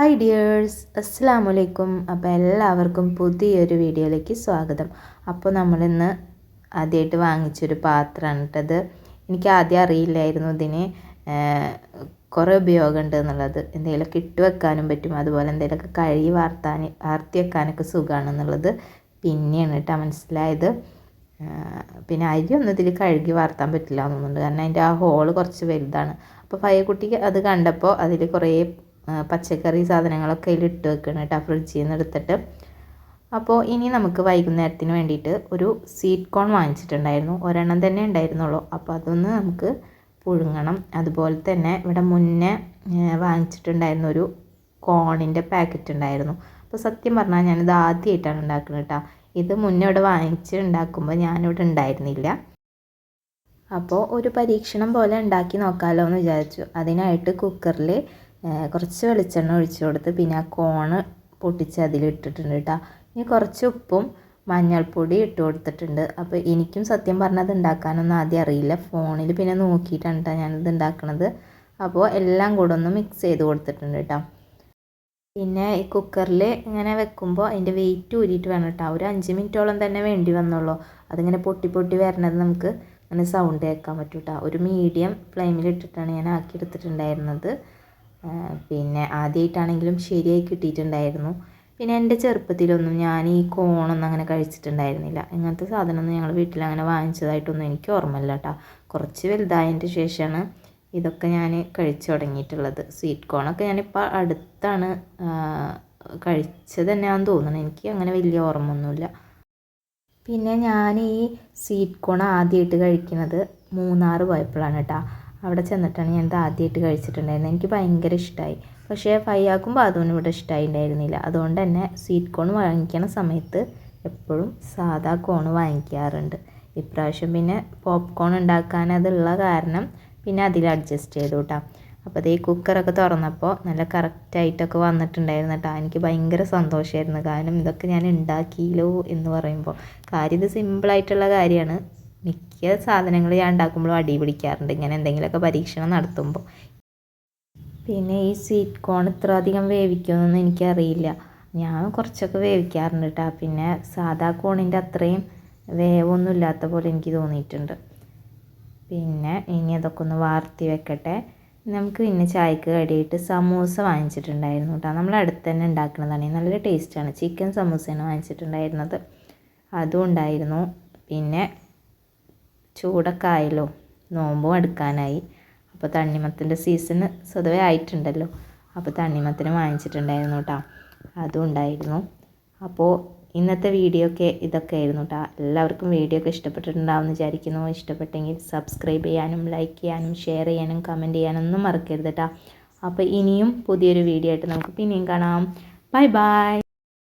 Hi dears അസ്സാം വലൈക്കും അപ്പോൾ എല്ലാവർക്കും പുതിയൊരു വീഡിയോയിലേക്ക് സ്വാഗതം. അപ്പോൾ നമ്മളിന്ന് ആദ്യമായിട്ട് വാങ്ങിച്ചൊരു പാത്രമാണ് കേട്ടത് എനിക്ക് ആദ്യം അറിയില്ലായിരുന്നു ഇതിന് കുറേ ഉപയോഗമുണ്ട് എന്നുള്ളത്. എന്തെങ്കിലുമൊക്കെ ഇട്ട് വെക്കാനും പറ്റും. അതുപോലെ എന്തെങ്കിലുമൊക്കെ കഴുകി വാർത്താൻ വാർത്തി വെക്കാനൊക്കെ സുഖമാണെന്നുള്ളത് പിന്നെയാണ് കേട്ടോ മനസ്സിലായത്. പിന്നെ അരി ഒന്നും ഇതിൽ കഴുകി വാർത്താൻ പറ്റില്ല എന്നുണ്ട്. കാരണം അതിന്റെ ആ ഹോൾ കുറച്ച് വലുതാണ്. അപ്പോൾ കുട്ടിക്ക് അത് കണ്ടപ്പോൾ അതിൽ കുറേ പച്ചക്കറി സാധനങ്ങളൊക്കെ ഇട്ട് വെക്കണം കേട്ടോ ഫ്രിഡ്ജിൽ നിന്ന് എടുത്തിട്ട്. അപ്പോൾ ഇനി നമുക്ക് വൈകുന്നേരത്തിന് വേണ്ടിയിട്ട് ഒരു സ്വീറ്റ് കോൺ വാങ്ങിച്ചിട്ടുണ്ടായിരുന്നു. ഒരെണ്ണം തന്നെ ഉണ്ടായിരുന്നുള്ളൂ. അപ്പോൾ അതൊന്ന് നമുക്ക് പുഴുങ്ങണം. അതുപോലെ തന്നെ ഇവിടെ മുന്നേ വാങ്ങിച്ചിട്ടുണ്ടായിരുന്ന ഒരു കോണിന്റെ പാക്കറ്റ് ഉണ്ടായിരുന്നു. അപ്പോൾ സത്യം പറഞ്ഞാൽ ഞാനിത് ആദ്യമായിട്ടാണ് ഉണ്ടാക്കുന്നത് കേട്ടോ. ഇത് മുന്നേ ഇവിടെ വാങ്ങിച്ച് ഉണ്ടാക്കുമ്പോൾ ഞാനിവിടെ ഉണ്ടായിരുന്നില്ല. അപ്പോൾ ഒരു പരീക്ഷണം പോലെ ഉണ്ടാക്കി നോക്കാമല്ലോ എന്ന് വിചാരിച്ചു. അതിനായിട്ട് കുക്കറിൽ കുറച്ച് വെളിച്ചെണ്ണ ഒഴിച്ചു കൊടുത്ത് പിന്നെ ആ കോണ് പൊട്ടിച്ച് അതിലിട്ടിട്ടുണ്ട് കേട്ടോ. ഇനി കുറച്ച് ഉപ്പും മഞ്ഞൾപ്പൊടി ഇട്ട് കൊടുത്തിട്ടുണ്ട്. അപ്പോൾ എനിക്കും സത്യം പറഞ്ഞത് ഉണ്ടാക്കാനൊന്നും ആദ്യം അറിയില്ല. ഫോണിൽ പിന്നെ നോക്കിയിട്ടാണ് കേട്ടോ ഞാനിത് ഉണ്ടാക്കണത്. അപ്പോൾ എല്ലാം കൂടെ ഒന്ന് മിക്സ് ചെയ്ത് കൊടുത്തിട്ടുണ്ട് കേട്ടോ പിന്നെ ഈ കുക്കറിൽ ഇങ്ങനെ വെക്കുമ്പോൾ അതിന്റെ വെയിറ്റ് ഊരിയിട്ട് വേണം കേട്ടോ ഒരു അഞ്ച് മിനിറ്റോളം തന്നെ വേണ്ടി വന്നുള്ളൂ അതിങ്ങനെ പൊട്ടി പൊട്ടി വരണത് നമുക്ക് അങ്ങനെ സൗണ്ട് കേൾക്കാൻ പറ്റും കേട്ടോ ഒരു മീഡിയം ഫ്ലെയിമിൽ ഇട്ടിട്ടാണ് ഞാൻ ആക്കി എടുത്തിട്ടുണ്ടായിരുന്നത് പിന്നെ ആദ്യമായിട്ടാണെങ്കിലും ശരിയായി കിട്ടിയിട്ടുണ്ടായിരുന്നു. പിന്നെ എന്റെ ചെറുപ്പത്തിലൊന്നും ഞാൻ ഈ കോണൊന്നും അങ്ങനെ കഴിച്ചിട്ടുണ്ടായിരുന്നില്ല. ഇങ്ങനത്തെ സാധനമൊന്നും ഞങ്ങൾ വീട്ടിൽ അങ്ങനെ വാങ്ങിച്ചതായിട്ടൊന്നും എനിക്ക് ഓർമ്മയില്ല കേട്ടോ കുറച്ച് വലുതായതിന്റെ ശേഷമാണ് ഇതൊക്കെ ഞാൻ കഴിച്ചു തുടങ്ങിയിട്ടുള്ളത്. സ്വീറ്റ് കോണൊക്കെ ഞാനിപ്പോൾ അടുത്താണ് കഴിച്ചത് തന്നെയാണെന്ന് തോന്നുന്നു. എനിക്ക് അങ്ങനെ വലിയ ഓർമ്മയൊന്നുമില്ല. പിന്നെ ഞാൻ ഈ സ്വീറ്റ് കോൺ ആദ്യമായിട്ട് കഴിക്കുന്നത് മൂന്നാർ പോയപ്പോഴാണ് കേട്ടോ അവിടെ ചെന്നിട്ടാണ് ഞാൻ ഇത് ആദ്യമായിട്ട് കഴിച്ചിട്ടുണ്ടായിരുന്നത്. എനിക്ക് ഭയങ്കര ഇഷ്ടമായി പക്ഷേ ഫയ്യാക്കുമ്പോൾ അതൊന്നും ഇവിടെ ഇഷ്ടമായിട്ടുണ്ടായിരുന്നില്ല അതുകൊണ്ട് തന്നെ സ്വീറ്റ് കോൺ വാങ്ങിക്കണ സമയത്ത് എപ്പോഴും സാധാ കോൺ വാങ്ങിക്കാറുണ്ട്. ഇപ്രാവശ്യം പിന്നെ പോപ്കോൺ ഉണ്ടാക്കാൻ അതുള്ള കാരണം പിന്നെ അതിൽ അഡ്ജസ്റ്റ് ചെയ്തു കേട്ടോ അപ്പോൾ അതേ കുക്കറൊക്കെ തുറന്നപ്പോൾ നല്ല കറക്റ്റായിട്ടൊക്കെ വന്നിട്ടുണ്ടായിരുന്നു കേട്ടോ. എനിക്ക് ഭയങ്കര സന്തോഷമായിരുന്നു. കാരണം ഇതൊക്കെ ഞാൻ ഉണ്ടാക്കിയില്ലോ എന്ന് പറയുമ്പോൾ. കാര്യം ഇത് സിമ്പിളായിട്ടുള്ള കാര്യമാണ്. മിക്ക സാധനങ്ങൾ ഞാൻ ഉണ്ടാക്കുമ്പോഴും അടി പിടിക്കാറുണ്ട്. ഇങ്ങനെ എന്തെങ്കിലുമൊക്കെ പരീക്ഷണം നടത്തുമ്പോൾ. പിന്നെ ഈ സ്വീറ്റ് കോൺ ഇത്ര അധികം വേവിക്കുമെന്നൊന്നും എനിക്കറിയില്ല. ഞാൻ കുറച്ചൊക്കെ വേവിക്കാറുണ്ട് കേട്ടോ പിന്നെ സാധാ കോണിന്റെ അത്രയും വേവൊന്നും ഇല്ലാത്ത പോലെ എനിക്ക് തോന്നിയിട്ടുണ്ട്. പിന്നെ ഇനി അതൊക്കെ ഒന്ന് വാർത്തി വെക്കട്ടെ. നമുക്ക് പിന്നെ ചായക്ക് കടിയിട്ട് സമൂസ വാങ്ങിച്ചിട്ടുണ്ടായിരുന്നു കേട്ടോ നമ്മൾ അടുത്ത് തന്നെ ഉണ്ടാക്കുന്നതാണ്. നല്ല ടേസ്റ്റാണ് ചിക്കൻ സമൂസയാണ് വാങ്ങിച്ചിട്ടുണ്ടായിരുന്നത്. അതും ഉണ്ടായിരുന്നു. പിന്നെ ചൂടൊക്കെ ആയല്ലോ നോമ്പും എടുക്കാനായി അപ്പോൾ തണ്ണിമത്തിന്റെ സീസൺ സ്വതവേ ആയിട്ടുണ്ടല്ലോ. അപ്പോൾ തണ്ണിമത്തിന് വാങ്ങിച്ചിട്ടുണ്ടായിരുന്നു കേട്ടോ അതും ഉണ്ടായിരുന്നു. അപ്പോൾ ഇന്നത്തെ വീഡിയോ ഒക്കെ ഇതൊക്കെ ആയിരുന്നു കേട്ടോ എല്ലാവർക്കും വീഡിയോ ഒക്കെ ഇഷ്ടപ്പെട്ടിട്ടുണ്ടാവും വിചാരിക്കുന്നു. ഇഷ്ടപ്പെട്ടെങ്കിൽ സബ്സ്ക്രൈബ് ചെയ്യാനും ലൈക്ക് ചെയ്യാനും ഷെയർ ചെയ്യാനും കമന്റ് ചെയ്യാനൊന്നും മറക്കരുത് കേട്ടോ അപ്പോൾ ഇനിയും പുതിയൊരു വീഡിയോ ആയിട്ട് നമുക്ക് പിന്നെയും കാണാം. Bye bye